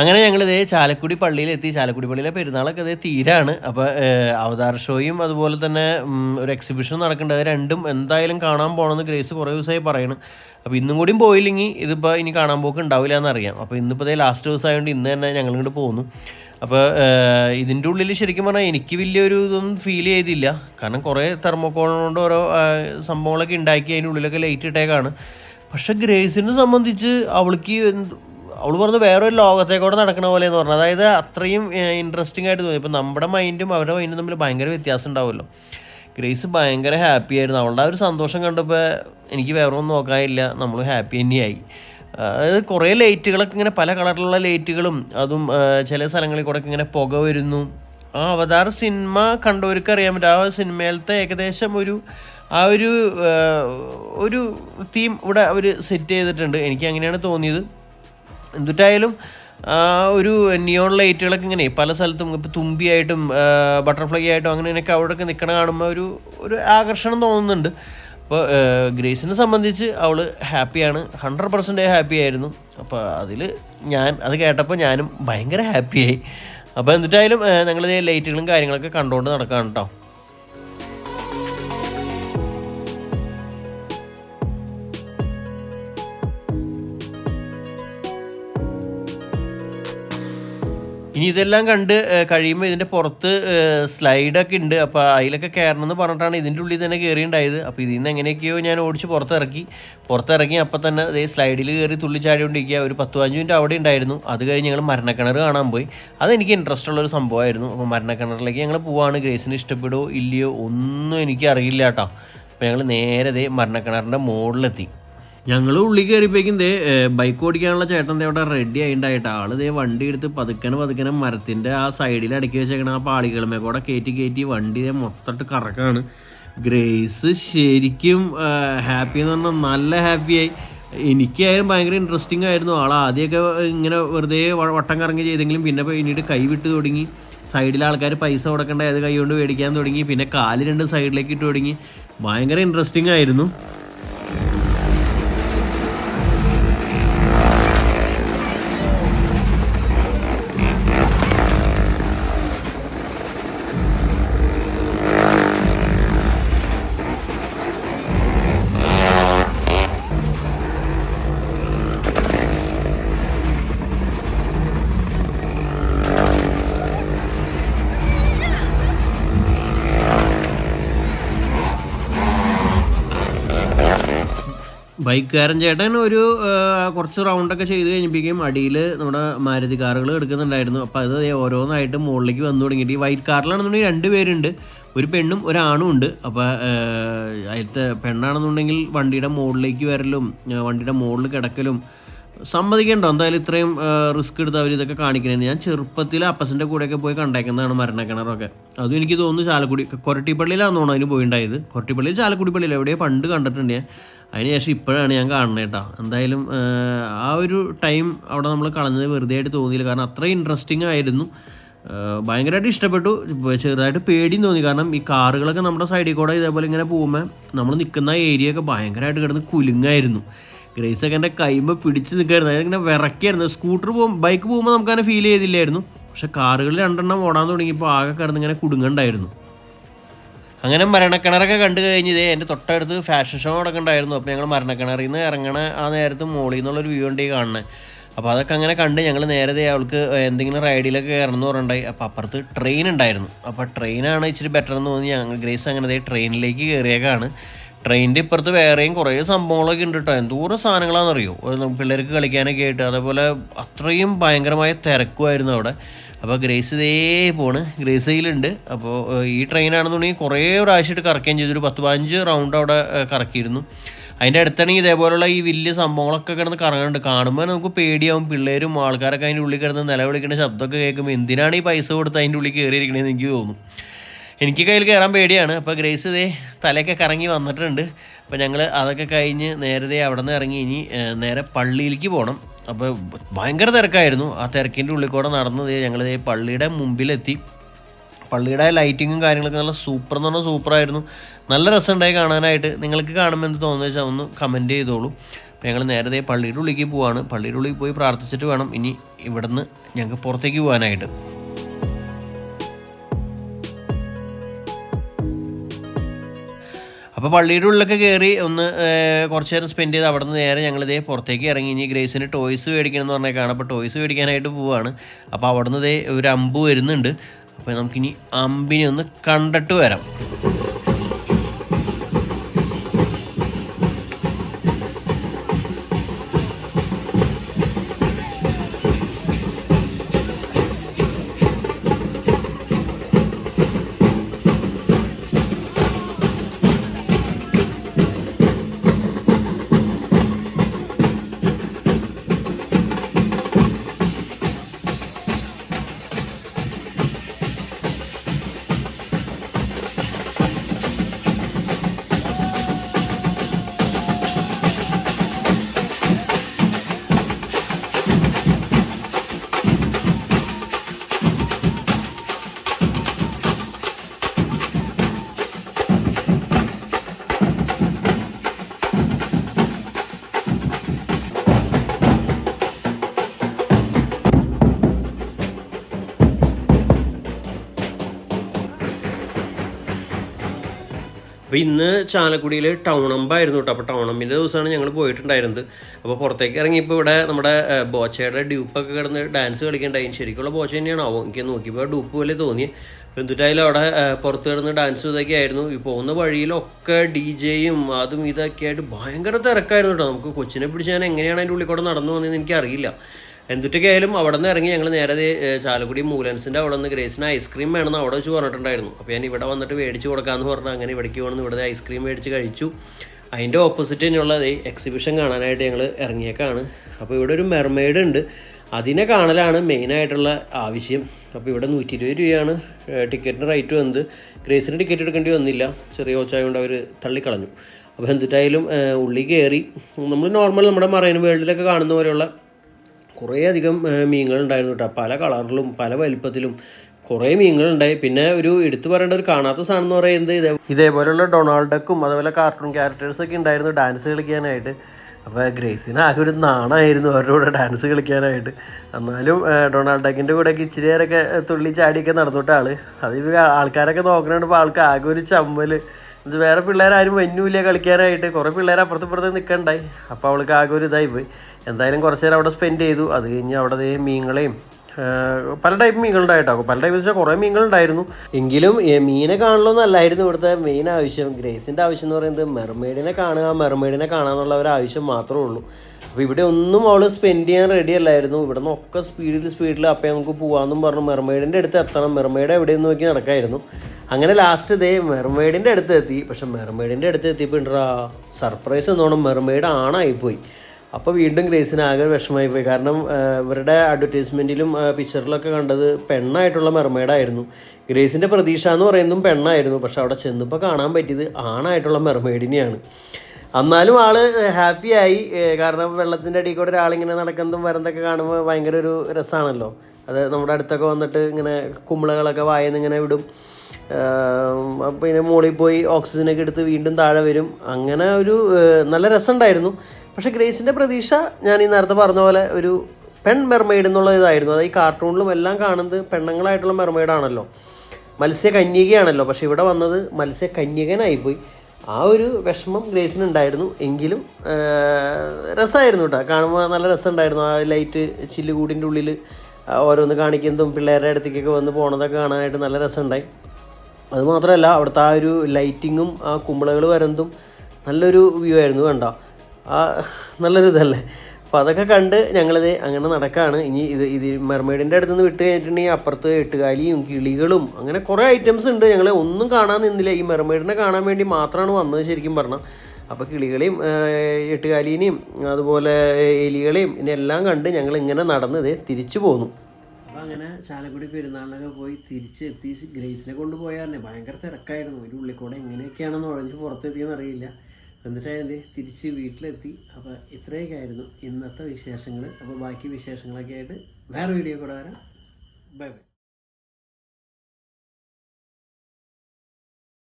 അങ്ങനെ ഞങ്ങൾ ഇതേ ചാലക്കുടി പള്ളിയിലെത്തി. ചാലക്കുടി പള്ളിയിലെ പെരുന്നാളൊക്കെ ഇതേ തീരാണ്. അപ്പോൾ അവതാർ ഷോയും അതുപോലെ തന്നെ ഒരു എക്സിബിഷൻ നടക്കേണ്ടത് രണ്ടും എന്തായാലും കാണാൻ പോകണമെന്ന് ഗ്രേസ് കുറേ ദിവസമായി പറയണ്. അപ്പോൾ ഇന്നും കൂടിയും പോയില്ലെങ്കിൽ ഇതിപ്പോൾ ഇനി കാണാൻ പോക്ക് ഉണ്ടാവില്ല എന്നറിയാം. അപ്പോൾ ഇന്നിപ്പോൾ ഇതേ ലാസ്റ്റ് ദിവസമായതുകൊണ്ട് ഇന്ന് തന്നെ ഞങ്ങൾ ഇങ്ങോട്ട് പോകുന്നു അപ്പോൾ ഇതിന്റെ ഉള്ളിൽ ശരിക്കും പറഞ്ഞാൽ എനിക്ക് വലിയൊരു ഇതൊന്നും ഫീൽ ചെയ്തില്ല. കാരണം കുറേ തെർമോക്കോൾ കൊണ്ട് ഓരോ സംഭവങ്ങളൊക്കെ ഉണ്ടാക്കി അതിന്റെ ഉള്ളിലൊക്കെ ലൈറ്റ് ഇട്ടേക്കാണ്. പക്ഷെ ഗ്രേസിനെ സംബന്ധിച്ച് അവൾക്ക് അവൾ പറഞ്ഞു വേറൊരു ലോകത്തേക്കൂടെ നടക്കണ പോലെ എന്ന് പറഞ്ഞു. അതായത് അത്രയും ഇൻട്രസ്റ്റിംഗ് ആയിട്ട് തോന്നി. ഇപ്പം നമ്മുടെ മൈൻഡും അവരുടെ മൈൻഡും തമ്മിൽ ഭയങ്കര വ്യത്യാസം ഉണ്ടാവുമല്ലോ. ഗ്രേസ് ഭയങ്കര ഹാപ്പി ആയിരുന്നു. അവളുടെ ആ ഒരു സന്തോഷം കണ്ടപ്പോൾ എനിക്ക് വേറെ ഒന്നും നോക്കാനില്ല. നമ്മൾ ഹാപ്പി തന്നെയായി. അതായത് കുറേ ലൈറ്റുകളൊക്കെ ഇങ്ങനെ പല കളറിലുള്ള ലൈറ്റുകളും അതും ചില സ്ഥലങ്ങളിൽ കൂടെ ഇങ്ങനെ പുക വരുന്നു. ആ അവതാർ സിനിമ കണ്ടവർക്ക് അറിയാൻ പറ്റും. ആ സിനിമയിലത്തെ ഏകദേശം ഒരു ആ ഒരു ഒരു തീം ഇവിടെ അവർ സെറ്റ് ചെയ്തിട്ടുണ്ട്. എനിക്ക് അങ്ങനെയാണ് തോന്നിയത്. എന്തിട്ടായാലും ഒരു നിയോൺ ലൈറ്റുകളൊക്കെ ഇങ്ങനെ പല സ്ഥലത്തും ഇപ്പോൾ തുമ്പിയായിട്ടും ബട്ടർഫ്ലൈ ആയിട്ടും അങ്ങനെയൊക്കെ അവിടെയൊക്കെ നിൽക്കണ കാണുമ്പോൾ ഒരു ഒരു ആകർഷണം തോന്നുന്നുണ്ട്. അപ്പോൾ ഗ്രേസിനെ സംബന്ധിച്ച് അവൾ ഹാപ്പിയാണ്. ഹൺഡ്രഡ് പെർസെന്റ് ഹാപ്പി ആയിരുന്നു. അപ്പോൾ അതിൽ ഞാൻ അത് കേട്ടപ്പോൾ ഞാനും ഭയങ്കര ഹാപ്പിയായി. അപ്പോൾ എന്നിട്ടായാലും ഞങ്ങളിത് ലൈറ്റുകളും കാര്യങ്ങളൊക്കെ കണ്ടുകൊണ്ട് നടക്കുകയാണ് കേട്ടോ ഇനി ഇതെല്ലാം കണ്ട് കഴിയുമ്പോൾ ഇതിന്റെ പുറത്ത് സ്ലൈഡൊക്കെ ഉണ്ട്. അപ്പോൾ അതിലൊക്കെ കയറണം എന്ന് പറഞ്ഞിട്ടാണ് ഇതിന്റെ ഉള്ളിൽ തന്നെ കയറിയുണ്ടായത് അപ്പോൾ ഇതിൽ നിന്ന് എങ്ങനെയൊക്കെയോ ഞാൻ ഓടിച്ച് പുറത്തിറക്കി. പുറത്തിറങ്ങി അപ്പോൾ തന്നെ അതേ സ്ലൈഡിൽ കയറി തുള്ളിച്ചാടിക്കൊണ്ടിരിക്കുക ഒരു പത്ത് പതിനഞ്ച് മിനിറ്റ് അവിടെ ഉണ്ടായിരുന്നു. അത് കഴിഞ്ഞ് ഞങ്ങൾ മരണക്കിണർ കാണാൻ പോയി. അതെനിക്ക് ഇൻട്രസ്റ്റ് ഉള്ളൊരു സംഭവമായിരുന്നു. അപ്പോൾ മരണക്കിണറിലേക്ക് ഞങ്ങൾ പോവാണ്. ഗ്രേസിന് ഇഷ്ടപ്പെടുമോ ഇല്ലയോ ഒന്നും എനിക്ക് അറിയില്ല കേട്ടോ അപ്പോൾ ഞങ്ങൾ നേരെ ദേ മരണക്കിണറിന്റെ മുകളിലെത്തി ഞങ്ങൾ ഉള്ളിൽ കയറിപ്പോയിക്കും ദേ ബൈക്ക് ഓടിക്കാനുള്ള ചേട്ടൻ ദേ അവിടെ റെഡി ആയിട്ടുണ്ടായിട്ട് ആൾ ദേ വണ്ടി എടുത്ത് പതുക്കനെ പതുക്കനെ മരത്തിന്റെ ആ സൈഡിൽ അടക്കി വെച്ചേക്കണ ആ പാളികളുമേ കൂടെ കയറ്റി കയറ്റി വണ്ടി ദേ മൊത്തമായിട്ട് കറക്കാണ്. ഗ്രേസ് ശരിക്കും ഹാപ്പി എന്ന് പറഞ്ഞാൽ നല്ല ഹാപ്പിയായി എനിക്കായാലും ഭയങ്കര ഇൻട്രസ്റ്റിംഗ് ആയിരുന്നു. ആൾ ആദ്യമൊക്കെ ഇങ്ങനെ വെറുതെ വട്ടം കറങ്ങി ചെയ്തെങ്കിലും പിന്നെ പിന്നീട് കൈ വിട്ട് തുടങ്ങി. സൈഡിലെ ആൾക്കാർ പൈസ കൊടുക്കേണ്ട അത് കൈ കൊണ്ട് മേടിക്കാൻ തുടങ്ങി. പിന്നെ കാൽ രണ്ട് സൈഡിലേക്ക് ഇട്ട് തുടങ്ങി. ഭയങ്കര ഇൻട്രസ്റ്റിംഗ് ആയിരുന്നു. ബൈക്കുകാരൻ ചേട്ടൻ ഒരു കുറച്ച് റൗണ്ടൊക്കെ ചെയ്ത് കഴിഞ്ഞപ്പോഴേക്കും അടിയിൽ നമ്മുടെ മാരുതി കാറുകൾ എടുക്കുന്നുണ്ടായിരുന്നു അപ്പോൾ അത് ഓരോന്നായിട്ട് മുകളിലേക്ക് വന്നു തുടങ്ങിയിട്ട്. ഈ വൈറ്റ് കാറിലാണെന്നുണ്ടെങ്കിൽ രണ്ട് പേരുണ്ട്. ഒരു പെണ്ണും ഒരാണും ഉണ്ട്. അപ്പോൾ അതിലത്തെ പെണ്ണാണെന്നുണ്ടെങ്കിൽ വണ്ടിയുടെ മുകളിലേക്ക് വരലും വണ്ടിയുടെ മുകളിൽ കിടക്കലും സമ്മതിക്കണ്ടോ എന്തായാലും ഇത്രയും റിസ്ക് എടുത്ത് അവർ ഇതൊക്കെ കാണിക്കണേ ഞാൻ ചെറുപ്പത്തിൽ അപ്പസിന്റെ കൂടെയൊക്കെ പോയി കണ്ടേക്കുന്നതാണ് മരണക്കിണറൊക്കെ. അതും എനിക്ക് തോന്നുന്നു ചാലക്കുടി കൊരട്ടിപ്പള്ളിയിലാണെന്ന് തോന്നുന്നു അതിന് പോയിണ്ടായത്. കൊരട്ടിപ്പള്ളിയിൽ ചാലക്കുടി പള്ളിയിൽ എവിടെയോ പണ്ട് കണ്ടിട്ടുണ്ട് ഞാൻ. അതിനുശേഷം ഇപ്പോഴാണ് ഞാൻ കാണുന്നത് കേട്ടോ. എന്തായാലും ആ, ഒരു ടൈം അവിടെ നമ്മൾ കളഞ്ഞത് വെറുതെ ആയിട്ട് തോന്നിയില്ല. കാരണം അത്രയും ഇൻട്രസ്റ്റിംഗ് ആയിരുന്നു. ഭയങ്കരമായിട്ട് ഇഷ്ടപ്പെട്ടു. ചെറുതായിട്ട് പേടിയും തോന്നി. കാരണം ഈ കാറുകളൊക്കെ നമ്മുടെ സൈഡിൽ കൂടെ ഇതേപോലെ ഇങ്ങനെ പോകുമ്പോൾ നമ്മൾ നിൽക്കുന്ന ഏരിയ ഒക്കെ ഭയങ്കരമായിട്ട് കിടന്ന് കുലുങ്ങായിരുന്നു. ഗ്രേസ് ഒക്കെ എന്റെ കൈമ പിടിച്ച് നിൽക്കായിരുന്നു. അതായത് ഇങ്ങനെ വിറക്കായിരുന്നു സ്കൂട്ടർ പോകും ബൈക്ക് പോകുമ്പോൾ നമുക്കങ്ങനെ ഫീൽ ചെയ്തില്ലായിരുന്നു. പക്ഷെ കാറുകളിൽ രണ്ടെണ്ണം ഓടാൻ തുടങ്ങിയപ്പോൾ ആകെ കിടന്ന് ഇങ്ങനെ കുടുങ്ങണ്ടായിരുന്നു. അങ്ങനെ മരണക്കിണറൊക്കെ കണ്ടു കഴിഞ്ഞത് എന്റെ തൊട്ടടുത്ത് ഫാഷൻ ഷോ നടക്കണ്ടായിരുന്നു അപ്പോൾ ഞങ്ങൾ മരണക്കിണറിൽ നിന്ന് ഇറങ്ങണ ആ നേരത്ത് മോളിൽ നിന്നുള്ളൊരു വ്യൂ ഉണ്ട് ഈ അപ്പോൾ അതൊക്കെ അങ്ങനെ കണ്ട് ഞങ്ങൾ നേരത്തെ അവൾക്ക് എന്തെങ്കിലും റൈഡിലൊക്കെ കയറണം എന്ന് പറഞ്ഞിട്ടുണ്ടായി. അപ്പോൾ അപ്പുറത്ത് ട്രെയിൻ ഉണ്ടായിരുന്നു. അപ്പോൾ ട്രെയിനാണ് ഇച്ചിരി ബെറ്റർ എന്ന് തോന്നി ഞങ്ങൾ ഗ്രേസ് അങ്ങനെ ട്രെയിനിലേക്ക് കയറിയേക്കാണ്. ട്രെയിനിന്റെ ഇപ്പുറത്ത് വേറെയും കുറേ സംഭവങ്ങളൊക്കെ ഉണ്ട് കേട്ടോ എന്തോരം സാധനങ്ങളാണെന്നറിയോ? പിള്ളേർക്ക് കളിക്കാനൊക്കെ ആയിട്ട്. അതേപോലെ അത്രയും ഭയങ്കരമായ തിരക്കുമായിരുന്നു അവിടെ. അപ്പോൾ ഗ്രേസ് ഇതേ പോണ്. ഗ്രേസ് കയ്യിലുണ്ട്. അപ്പോൾ ഈ ട്രെയിനാണെന്നുണ്ടെങ്കിൽ കുറേ പ്രാവശ്യമായിട്ട് കറക്കുകയും ചെയ്തു. ഒരു പത്ത് പതിനഞ്ച് റൗണ്ട് അവിടെ കറക്കിയിരുന്നു. അതിന്റെ അടുത്താണെങ്കിൽ ഇതേപോലെയുള്ള ഈ വലിയ സംഭവങ്ങളൊക്കെ കിടന്ന് കറങ്ങുന്നുണ്ട് കാണുമ്പോൾ നമുക്ക് പേടിയാവും. പിള്ളേരും ആൾക്കാരൊക്കെ അതിന്റെ ഉള്ളിൽ കിടന്ന് നിലവിളിക്കുന്ന ശബ്ദമൊക്കെ കേൾക്കുമ്പോൾ എന്തിനാണ് ഈ പൈസ കൊടുത്ത് അതിന്റെ ഉള്ളിൽ കയറിയിരിക്കണേന്ന് എനിക്ക് തോന്നും. എനിക്ക് കയ്യിൽ കയറാൻ പേടിയാണ്. അപ്പോൾ ഗ്രേസ് ഇതേ തലയൊക്കെ കറങ്ങി വന്നിട്ടുണ്ട്. അപ്പോൾ ഞങ്ങൾ അതൊക്കെ കഴിഞ്ഞ് നേരത്തെ അവിടെ നിന്ന് ഇറങ്ങി. ഇനി നേരെ പള്ളിയിലേക്ക് പോകണം അപ്പോൾ ഭയങ്കര തിരക്കായിരുന്നു. ആ തിരക്കിന്റെ ഉള്ളിൽ കൂടെ നടന്നത് ഞങ്ങൾ പള്ളിയുടെ മുമ്പിലെത്തി. പള്ളിയുടെ ലൈറ്റിങ്ങും കാര്യങ്ങളൊക്കെ നല്ല സൂപ്പർ എന്ന് പറഞ്ഞാൽ സൂപ്പറായിരുന്നു നല്ല രസമുണ്ടായി കാണാനായിട്ട്. നിങ്ങൾക്ക് കാണുമ്പോൾ എന്ത് തോന്നുന്നു വെച്ചാൽ ഒന്ന് കമന്റ് ചെയ്തോളൂ. അപ്പോൾ ഞങ്ങൾ നേരത്തെ പള്ളിയുടെ ഉള്ളിലേക്ക് പോവാണ്. പള്ളിയുടെ ഉള്ളിൽ പോയി പ്രാർത്ഥിച്ചിട്ട് വേണം ഇനി ഇവിടുന്ന് ഞങ്ങൾക്ക് പുറത്തേക്ക് പോകാനായിട്ട്. അപ്പോൾ പള്ളിയുടെ ഉള്ളിലൊക്കെ കയറി ഒന്ന് കുറച്ച് നേരം സ്പെൻഡ് ചെയ്ത് അവിടെ നിന്ന് നേരെ ഞങ്ങൾ പുറത്തേക്ക് ഇറങ്ങി. ഇനി ഗ്രേസിന് ടോയ്സ് മേടിക്കണം എന്ന് പറഞ്ഞേക്കാണ്. അപ്പോൾ ടോയ്സ് മേടിക്കാനായിട്ട് പോവാണ്. അപ്പോൾ അവിടെ നിന്ന് ഇതേ ഒരു അമ്പ് വരുന്നുണ്ട്. അപ്പോൾ നമുക്കിനി അമ്പിനെ ഒന്ന് കണ്ടിട്ട് വരാം. അപ്പോൾ ഇന്ന് ചാലക്കുടിയിൽ ടൗൺ അമ്പായിരുന്നു കേട്ടോ അപ്പോൾ ടൗൺ അമ്പിന്റെ ദിവസമാണ് ഞങ്ങൾ പോയിട്ടുണ്ടായിരുന്നത്. അപ്പോൾ പുറത്തേക്ക് ഇറങ്ങിയപ്പോൾ ഇവിടെ നമ്മുടെ ബോച്ചയുടെ ഡ്യൂപ്പൊക്കെ കിടന്ന് ഡാൻസ് കളിക്കണ്ടായി. ശരിക്കുള്ള ബോച്ച തന്നെയാണ്? ആവും എനിക്ക് നോക്കിയപ്പോൾ ഡ്യൂപ്പ് പോലെ തോന്നി. എന്തിട്ടായാലും അവിടെ പുറത്ത് കിടന്ന് ഡാൻസ് ഇതൊക്കെ ആയിരുന്നു. ഈ പോകുന്ന വഴിയിലൊക്കെ ഡി ജെയും അതും ഇതൊക്കെ ആയിട്ട് ഭയങ്കര തിരക്കായിരുന്നു കേട്ടോ നമുക്ക് കൊച്ചിനെ പിടിച്ച് ഞാൻ എങ്ങനെയാണ് അതിന്റെ ഉള്ളിൽ കൂടെ നടന്നു വന്നതെന്ന് എനിക്കറിയില്ല. എന്തിട്ടൊക്കെ ആയാലും അവിടെ നിന്ന് ഇറങ്ങി ഞങ്ങൾ നേരെ ചാലക്കുടി മൂലൻസിന്റെ അവിടെ നിന്ന് ഗ്രേസിന് ഐസ്ക്രീം വേണമെന്ന് അവിടെ വെച്ച് പറഞ്ഞിട്ടുണ്ടായിരുന്നു. അപ്പോൾ ഞാൻ ഇവിടെ വന്നിട്ട് മേടിച്ച് കൊടുക്കാമെന്ന് പറഞ്ഞാൽ അങ്ങനെ ഇവിടേക്ക് വേണമെന്ന് ഇവിടെ ഐസ്ക്രീം മേടിച്ച് കഴിച്ചു. അതിന്റെ ഓപ്പോസിറ്റ് തന്നെയുള്ളത് എക്സിബിഷൻ കാണാനായിട്ട് ഞങ്ങൾ ഇറങ്ങിയേക്കാണ്. അപ്പോൾ ഇവിടെ ഒരു മെർമെയ്ഡ് ഉണ്ട്. അതിനെ കാണലാണ് മെയിനായിട്ടുള്ള ആവശ്യം. അപ്പോൾ ഇവിടെ നൂറ്റി ഇരുപത് രൂപയാണ് ടിക്കറ്റിന് റേറ്റ് വന്നത്. ഗ്രേസിന് ടിക്കറ്റ് എടുക്കേണ്ടി വന്നില്ല. ചെറിയ ഓച്ചായ കൊണ്ട് അവർ തള്ളിക്കളഞ്ഞു. അപ്പോൾ എന്തിട്ടായാലും ഉള്ളി കയറി നമ്മൾ നോർമൽ നമ്മുടെ മറൈൻ വേൾഡിലൊക്കെ കാണുന്ന പോലെയുള്ള കുറേ അധികം മീനുകൾ ഉണ്ടായിരുന്നു കേട്ടോ പല കളറിലും പല വലിപ്പത്തിലും കുറേ മീനുകളുണ്ടായി. പിന്നെ ഒരു എടുത്തു പറയേണ്ട ഒരു കാണാത്ത സാധനം എന്ന് പറയുന്നത് ഇതേ ഇതേപോലെയുള്ള ഡൊണാൾഡക്കും അതുപോലെ കാർട്ടൂൺ ക്യാരക്ടേഴ്സ് ഒക്കെ ഉണ്ടായിരുന്നു ഡാൻസ് കളിക്കാനായിട്ട്. അപ്പോൾ ഗ്രേസിന് ആകെ ഒരു നാണമായിരുന്നു അവരുടെ കൂടെ ഡാൻസ് കളിക്കാനായിട്ട്. എന്നാലും ഡൊണാൾഡ് ഡക്കിന്റെ കൂടെ ഒക്കെ ഇച്ചിരി നേരമൊക്കെ തുള്ളി ചാടിയൊക്കെ നടന്നിട്ട് ആൾ. അത് ആൾക്കാരൊക്കെ നോക്കണുണ്ടപ്പോൾ ആൾക്ക് ആകെ ഒരു ചമ്മൽ ഇത് വേറെ പിള്ളേരാരും വന്നൂല്ല കളിക്കാനായിട്ട്. കുറേ പിള്ളേർ അപ്പുറത്ത് ഇപ്പുറത്ത് നിൽക്കണ്ടായി അപ്പോൾ അവൾക്ക് ആകെ ഒരു ഇതായി പോയി. എന്തായാലും കുറച്ച് നേരം അവിടെ സ്പെൻഡ് ചെയ്തു. അത് കഴിഞ്ഞ് അവിടെ ദേ മീനുകളെയും പല ടൈപ്പ് മീനുകളുണ്ടായിട്ടാകും പല ടൈപ്പ് വെച്ചാൽ കുറേ മീനുകളുണ്ടായിരുന്നു. എങ്കിലും മീനെ കാണണമെന്നല്ലായിരുന്നു ഇവിടുത്തെ മെയിൻ ആവശ്യം. ഗ്രേസിന്റെ ആവശ്യം എന്ന് പറയുന്നത് മെർമെയ്ഡിനെ കാണുക മെർമെയ്ഡിനെ കാണുക എന്നുള്ള ഒരു ആവശ്യം മാത്രമേ ഉള്ളൂ. അപ്പോൾ ഇവിടെ ഒന്നും അവൾ സ്പെൻഡ് ചെയ്യാൻ റെഡി അല്ലായിരുന്നു. ഇവിടെ നിന്നൊക്കെ സ്പീഡിൽ സ്പീഡിൽ അപ്പം നമുക്ക് പോകാമെന്നും പറഞ്ഞു. മെർമെയ്ഡിന്റെ അടുത്ത് എത്തണം. മെർമെയ്ഡ് എവിടെയെന്ന് നോക്കി നടക്കായിരുന്നു. അങ്ങനെ ലാസ്റ്റ് ഇതേ മെർമെയ്ഡിന്റെ അടുത്ത് എത്തി. പക്ഷെ മെർമെയ്ഡിന്റെ അടുത്ത് എത്തിയപ്പോൾ ഉണ്ടാ സർപ്രൈസ് എന്നോണം മെർമെയ്ഡ് ആണായിപ്പോയി അപ്പോൾ വീണ്ടും ഗ്രേസിന് ആകെ വിഷമമായി പോയി. കാരണം ഇവരുടെ അഡ്വർടൈസ്മെന്റിലും പിക്ചറിലൊക്കെ കണ്ടത് പെണ്ണായിട്ടുള്ള മെർമെയ്ഡായിരുന്നു ഗ്രേസിന്റെ പ്രതീക്ഷ എന്ന് പറയുന്നതും പെണ്ണായിരുന്നു. പക്ഷെ അവിടെ ചെന്നപ്പോൾ കാണാൻ പറ്റിയത് ആണായിട്ടുള്ള മെർമെയ്ഡിനെയാണ് എന്നാലും ആൾ ഹാപ്പിയായി കാരണം വെള്ളത്തിന്റെ അടിയിൽ കൂടെ ഒരാളിങ്ങനെ നടക്കുന്നതും വരുന്നതൊക്കെ കാണുമ്പോൾ ഭയങ്കര ഒരു രസമാണല്ലോ അത് നമ്മുടെ അടുത്തൊക്കെ വന്നിട്ട് ഇങ്ങനെ കുമ്പളകളൊക്കെ വായന്ന് ഇങ്ങനെ വിടും പിന്നെ മുകളിൽ പോയി ഓക്സിജനൊക്കെ എടുത്ത് വീണ്ടും താഴെ വരും. അങ്ങനെ ഒരു നല്ല രസമുണ്ടായിരുന്നു. പക്ഷേ ഗ്രേസിന്റെ പ്രതീക്ഷ ഞാൻ ഈ നേരത്തെ പറഞ്ഞ പോലെ ഒരു പെൺ മെർമെയ്ഡ് എന്നുള്ള ഇതായിരുന്നു. അതായത് ഈ കാർട്ടൂണിലും എല്ലാം കാണുന്നത് പെണ്ണുങ്ങളായിട്ടുള്ള മെർമെയ്ഡാണല്ലോ മത്സ്യ കന്യകയാണല്ലോ. പക്ഷെ ഇവിടെ വന്നത് മത്സ്യ കന്യകനായിപ്പോയി ആ ഒരു വിഷമം ഗ്രേസിനുണ്ടായിരുന്നു എങ്കിലും രസമായിരുന്നു കേട്ടോ. കാണുമ്പോൾ നല്ല രസമുണ്ടായിരുന്നു. ആ ലൈറ്റ് ചില്ലുകൂടിന്റെ ഉള്ളിൽ ഓരോന്ന് കാണിക്കുന്നതും പിള്ളേരുടെ അടുത്തേക്കൊക്കെ വന്ന് പോണതൊക്കെ കാണാനായിട്ട് നല്ല രസമുണ്ടായി. ഉണ്ടായി മാത്രമല്ല അവിടുത്തെ ആ ഒരു ലൈറ്റിങ്ങും ആ കുമ്പളകൾ വരുന്നതും നല്ലൊരു വ്യൂ ആയിരുന്നു കണ്ടോ. നല്ലൊരു ഇതല്ലേ അപ്പോൾ അതൊക്കെ കണ്ട് ഞങ്ങളിത് അങ്ങനെ നടക്കുകയാണ് ഇനി ഇത് ഇത് മെർമെയ്ഡിന്റെ അടുത്ത് നിന്ന് വിട്ട് കഴിഞ്ഞിട്ടുണ്ടെങ്കിൽ അപ്പുറത്ത് എട്ടുകാലിയും കിളികളും അങ്ങനെ കുറേ ഐറ്റംസ് ഉണ്ട്. ഞങ്ങൾ ഒന്നും കാണാൻ നിന്നില്ല. ഈ മെർമെയ്ഡിനെ കാണാൻ വേണ്ടി മാത്രമാണ് വന്നത് ശരിക്കും പറഞ്ഞാൽ അപ്പോൾ കിളികളെയും എട്ടുകാലീനെയും അതുപോലെ എലികളെയും ഇതിനെല്ലാം കണ്ട് ഞങ്ങൾ ഇങ്ങനെ നടന്നത് തിരിച്ചു പോന്നു. അപ്പോൾ അങ്ങനെ ചാലക്കുടി പെരുന്നാളിനൊക്കെ പോയി തിരിച്ച് എത്തി. ഗ്രേസിനെ കൊണ്ടുപോയാൽ തന്നെ ഭയങ്കര തിരക്കായിരുന്നു. ഒരു ഉള്ളിക്കൂടെ എങ്ങനെയൊക്കെയാണെന്ന് ഉഴഞ്ഞ് പുറത്തെത്തിയെന്ന് അറിയില്ല എന്നിട്ടായാലും തിരിച്ച് വീട്ടിലെത്തി. അപ്പോൾ ഇത്രയൊക്കെ ആയിരുന്നു ഇന്നത്തെ വിശേഷങ്ങൾ അപ്പോൾ ബാക്കി വിശേഷങ്ങളൊക്കെ ആയിട്ട് വേറെ വീഡിയോ കൂടെ വരാം. Bye bye.